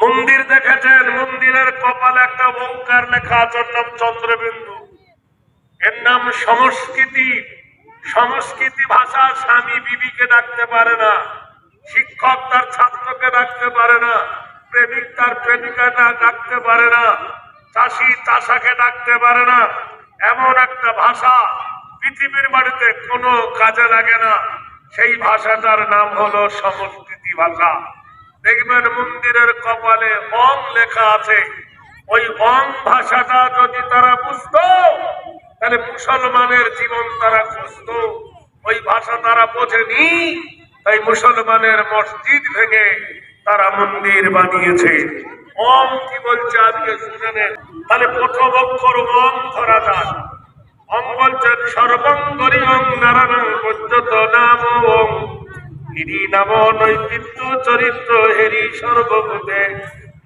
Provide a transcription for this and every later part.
মন্দির দেখেছেন? মন্দিরের কপালে একটা ওঙ্কার লেখা আছে নাম চন্দ্রবিন্দু। এর নাম সংস্কৃতি। সংস্কৃতি ভাষা স্বামী বিবিকে ডাকতে পারে না, শিক্ষক তার ছাত্রকে ডাকতে পারে না, প্রেমিক তার প্রেমিকাটা ডাকতে পারে না, চাষি চাষাকে ডাকতে পারে না। এমন একটা ভাষা পৃথিবীর বাড়িতে কোনো কাজে লাগে না। সেই ভাষাটার নাম হলো সংস্কৃতি ভাষা। দেখবেন মন্দিরের কপালে অং লেখা আছে। ওই অং ভাষাটা যদি তারা বুঝতো, তাহলে মুসলমানের জীবন তারা খুঁজতো। ওই ভাষা তারা বোঝেনি, তাই মুসলমানের মসজিদ ভেঙে তারা মন্দির বানিয়েছে। ওম কি বলছে আজকে শুনে তাহলে প্রথম অক্ষর ওম ধরা যায় অং বলছেন সর্বঙ্গরি অং নারায়ণ পর্যত নাম ওং হিরি নাম নৈতিত্য চরিত্র হেরি সর্বভূতে।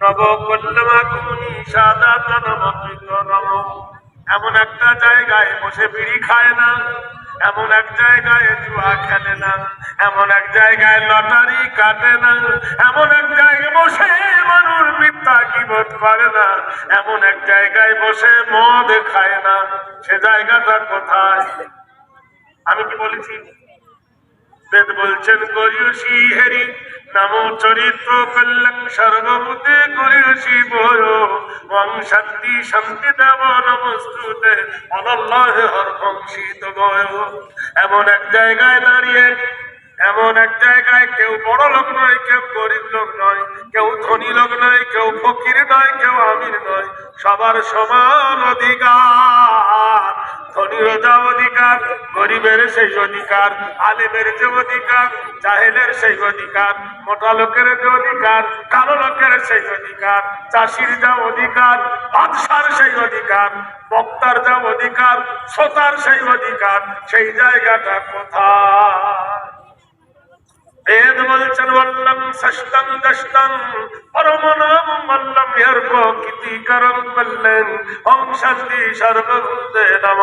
নব কল্যামাগুনি সাদা নম। এমন একটা জায়গায় বসে বিড়ি খায় না। এমন এক জায়গায় জুয়া খেলে না। এমন এক জায়গায় লটারি কাটে না। এমন এক জায়গায় বসে মানুষ মিথ্যা কিবোধ করে না। এমন এক জায়গায় বসে মদ খায় না। সে জায়গাটা কোথায়? আমি কি বলেছি? বেদ বলছেন করিয়সী হেরি, নাম চরিত্র কল্যাণ সর্বভূতে করিয়সী বয় ওং শান্তি শান্তি দেব নমস্তুতে, অনল্লাহ হর বংশিত বয়। এমন এক জায়গায় দাঁড়িয়ে, এমন এক জায়গায় কেউ বড় লোক নয়, কেউ গরিব লোক নয়, কেউ ধনী লোক নয়, কেউ ফকির নয়, কেউ আমির নয়। সবার সমান অধিকার। অধিকার, গরিবের সেই অধিকার, আলেমের যে অধিকার, জাহেলের সেই অধিকার, মোটা লোকের যে অধিকার, কালো লোকের সেই অধিকার, চাষির যা অধিকার, বাদশার সেই অধিকার, বক্তার যা অধিকার, শ্রোতার সেই অধিকার, সেই জায়গাটা কোথায়? বেদ বলছেন বললাম ষষ্ঠম দষ্টম পরম নাম বললাম ইয়ার প্রকৃতি করম বললেন ওম শান্তি সর্বভূতে নম।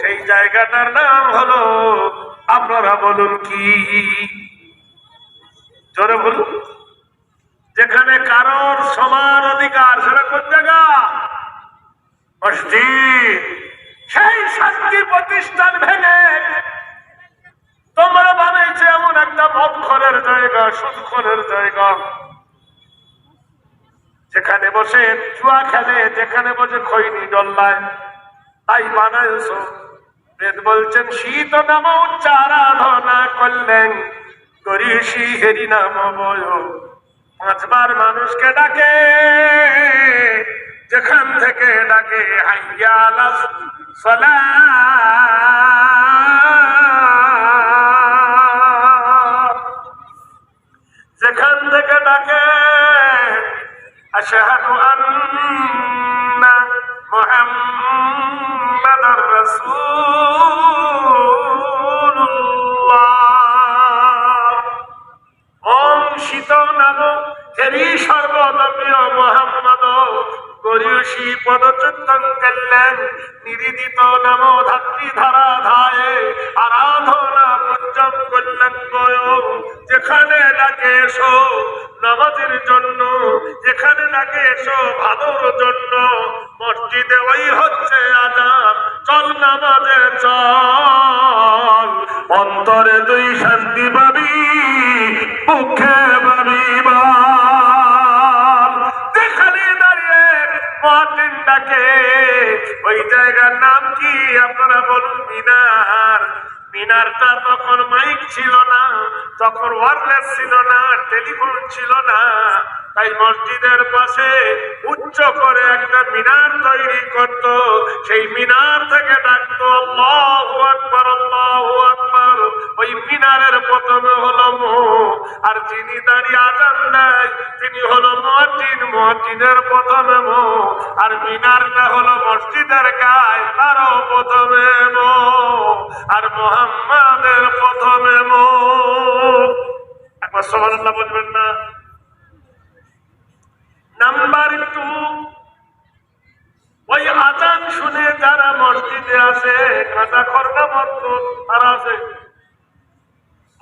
সেই জায়গাটার নাম হলো, আপনারা বলুন কি? জোরে বলুন। যেখানে কারোর সমান অধিকার, সেটা কোন জায়গা? মসজিদ। সেই শান্তি প্রতিষ্ঠান ভেঙে তোমরা বানাইছে এমন একটা মদ খরের জায়গা সুদ খরের জায়গা। যেখানে বসে জুয়া খেলে, যেখানে বসে খৈনি ডল্লায় তাই বানাইছ বেদ বলছেন, শীত নাম উচ্চারাধনা করলেন, করিসি হেরি নাম পাঁচবার মানুষকে ডাকে, যেখান থেকে ডাকে হাইয়া আলাস আশহাদু আন্না মুহাম্মাদার রাসূলুল্লাহ। ওম শীত নাম হেরি সর্বদমীয় মোহাম্মদ, গরিয়সী পদচুত্তন কল্যাণ নিরিদিত নাম ধাত্রী ধারা ধায়ে আরাধনা পঞ্চম কল্যাণ যেখানে ডাকে এসো নামাজের জন্য, যেখানে লাগে এসো ভালোর জন্য। মসজিদে ওই হচ্ছে আজান চল নামাজে চল। অন্তরে তুই শান্তি পাবি, মুখে পাবি যেখানে দাঁড়িয়ে ওই জায়গার নাম কি? মিনারটা তখন মাইক ছিল না, তখন ওয়ারলেস ছিল না টেলিফোন ছিল না। তাই মসজিদের পাশে উচ্চ করে একটা মিনার তৈরি করত। সেই মিনার থেকে ডাকতো, আল্লাহু আকবার আল্লাহু আকবার। ওই মিনারের প্রথমে হলো মো আর যিনি দাঁড়িয়ে আজান দেয়, তিনি হলো মহাজিন, মহাজিনের প্রথমে মো। আর মিনারটা হলো মসজিদের গায়ে, তারও প্রথমে মো। আর মোহাম্মদের প্রথমে মো। একবার সোহানুল্লাহ বলবেন না। নাম্বার টু, ওই আজান শুনে যারা মসজিদে আসে কাঁচা খরগা মত তারা আছে।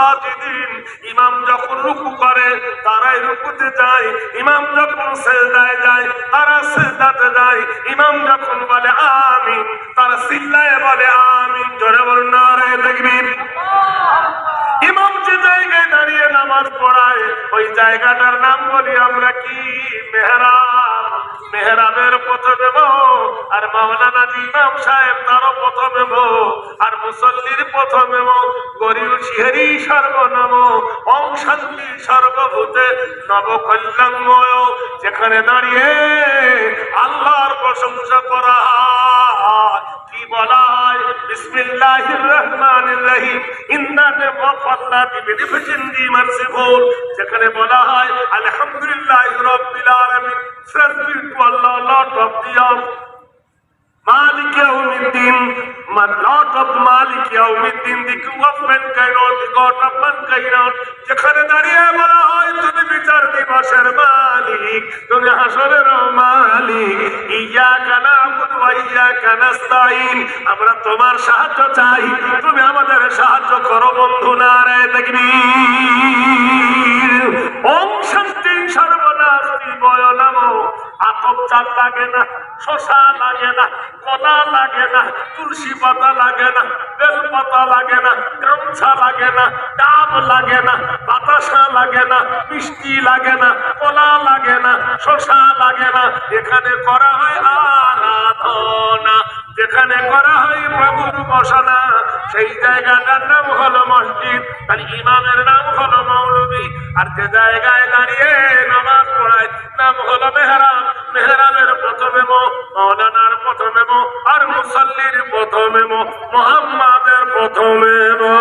সাজিদিন। ইমাম যখন রুকু করে, তারাই রুকুতে যায়। ইমাম যখন সেজদায় যায়, তারা সেজদাতে যায়। ইমাম যখন বলে আমিন, তারা সিল্লায় বলে আমিন। জোরে বলুন, নারায়ে তাকবীর। নামাজ পড়ায়, ওই জায়গাটার নাম বলি আমরা কি? মেহরাব। মেহরাবের প্রথমে আর মাওলানা ইমাম সাহেব তারও মো আর মুসল্লির প্রথমে মো গরিব শিহরি সর্বনম, ওম শান্তি সর্বভূতে নবকল্যাণময়। যেখানে দাঁড়িয়ে আল্লাহর প্রশংসা করা কি বলা বিসমিল্লাহির রহমানির রহিম। ইন্না নেমাফাল্লাহি বিনিফিসিন্দি মারসিফুল যেখানে বলা হয়, আলহামদুলিল্লাহি রাব্বিল আলামিন। Service to Allah lord of the ইয়াউমিদ্দিন মান লর্ড অফ মালিক ইয়াউমিদ্দিন the king of mankind the god of mankind যেখানে দাঁড়িয়ে বলা হয় বিচার দিবসের মালিক, তুমি হাসরের মালিক। ইয়াকা নাবুদু ওয়া ইয়াকা নাস্তাইন আমরা তোমার সাহায্য চাই, তুমি আমাদের সাহায্য করো, বন্ধু, নারায় তাকবীর। আতপ লাগে না শশা লাগে না কলা লাগে না তুলসী পাতা লাগে না বেল পাতা লাগে না গামছা লাগে না ডাব লাগে না বাতাসা লাগে না মিষ্টি লাগে না কলা লাগে না শশা লাগে না এখানে করা হয় আরাধনা যেখানে করা হয় প্রভুর বসনা সেই জায়গাটার নাম হলো মসজিদ। তাহলে ইমামের নাম হলো মৌলবী। আর যে জায়গায় দাঁড়িয়ে নামাজ পড়ায়, নাম হলো মেহরাম মেহরামের প্রথমে মো মৌলানার প্রথমে মো, আর মুসল্লির প্রথমে মো, মোহাম্মদের প্রথমে মো।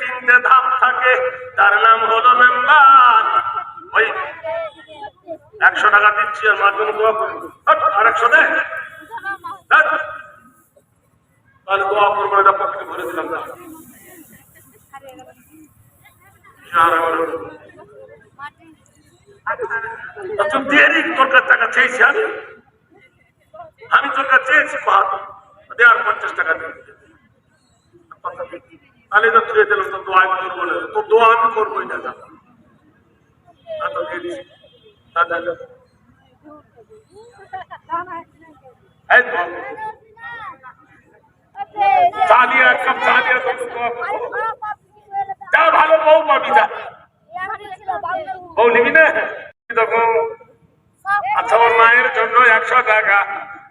তিনটে ধাপ থাকে, তার নাম হলো মেম্বার। ওই একশো টাকা দিচ্ছি আর মাধ্যম দোয়া করব। আর একশো দে। তাহলে দোয়া করব এটা পকেটে ভরে দিলাম না। টাকা চেয়েছি আমি। আমি তোর কাছে চেয়েছি পঞ্চাশ টাকা দিয়ে। তাহলে তো তুই দিলাম তো দোয়া করব না। তো দোয়া আমি করবোই না করব। যা ভালো বউ পাবি যা। নিবি না? তখন আচ্ছা ওর মায়ের জন্য একশো টাকা।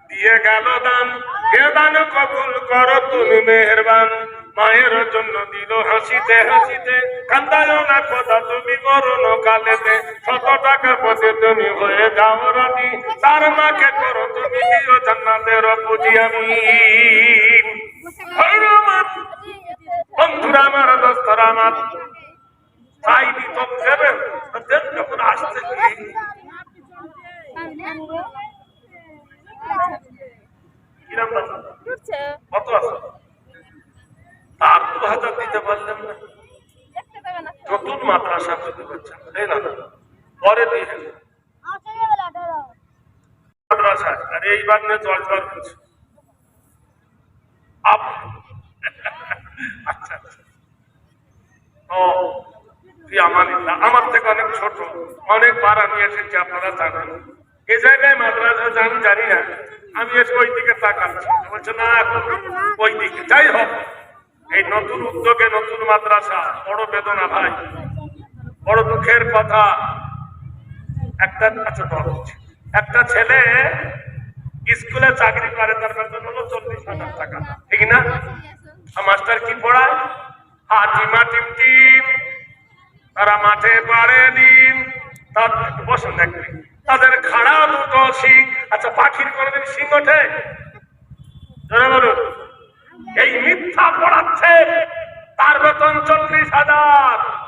দিয়ে গেল দান। এ দান কবুল করো, তুমি মেহরবান। মায়ের জন্য দিল হাসিতে হাসিতে কান্দায় না কথা তুমি মরণ কালেতে। শত টাকা পথে তুমি হয়ে যাও রাজি তার মাকে করো তুমি দিও জান্নাতের পুঁজি আমি। বন্ধুরা আমার দোস্তরা আমার চাইনি তো দেবেন যখন আসতে? কত আছে? তার দু হাজার দিতে পারলেন না। নতুন মাদ্রাসা করতে পারছেন তাই না পরে দিয়ে মাদ্রাসা আর এইবার নিয়ে জল করছে আপ আচ্ছা আচ্ছা। ও আমানিল্লাহ। আমার থেকে অনেক ছোট। অনেকবার আমি এসেছি আপনারা জানেন। এই জায়গায় মাদ্রাসা আমি জানি না। আমি এসে ওই দিকে তাকাচ্ছি। বলছে না এখন ওই দিকে। যাই হোক। এই নতুন উদ্যোগে নতুন মাদ্রাসা, বড় বেদনা ভাই। বড় দুঃখের কথা। একটা আচ্ছা বলছি। একটা ছেলে স্কুলে চাকরি করে, তার বেতন হলো চল্লিশ হাজার টাকা। ঠিক না? মাস্টার কি পড়ায়? হাটিমা টিম টিম, তারা মাঠে পাড়ে ডিম। তার বসেন এক মিনিট। তাদের খাড়া দুটো শিখ আচ্ছা পাখির কোনোদিন সিং ওঠে? বলুন। এই মিথ্যা পড়াচ্ছে। তার বেতন চল্লিশ হাজার।